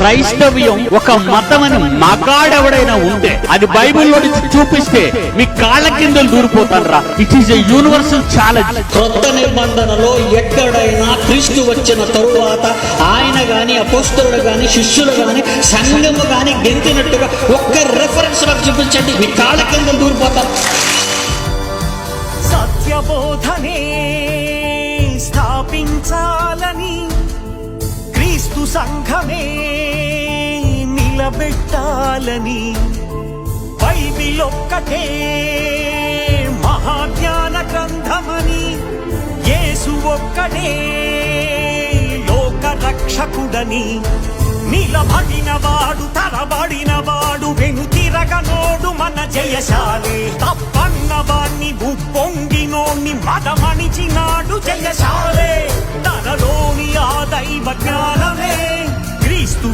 క్రైస్తవ్యం ఒక మతమని మగాడెవడైనా ఉంటే అది బైబిల్లో నుంచి చూపిస్తే మీ కాళ్ళ కింద దూరిపోతారా it is a universal challenge క్రొత్త నిబంధనలో ఎక్కడైనా క్రీస్తు వచ్చిన తరువాత ఆయన గాని అపోస్తలుడు గాని శిష్యులు గాని సంఘము గాని గెంతినట్టుగా ఒక్క రెఫరెన్స్ నాకు చూపించండి. మీ కాళ్ళ కింద దూరిపోతారు సత్యబోధనే క్రీస్తు సంఘమే నిలబెట్టాలని బైబిలొక్కటే మహాజ్ఞాన గ్రంథమని యేసు ఒక్కడే లోక రక్షకుడని నిలబడిన వాడు తరబడిన వాడు వెనుతిరగనోడు మన జయశాలి. తప్పన్న వాణ్ణి ఉప్పొంగినోణ్ణి మదమణిచినాడు జయశాలే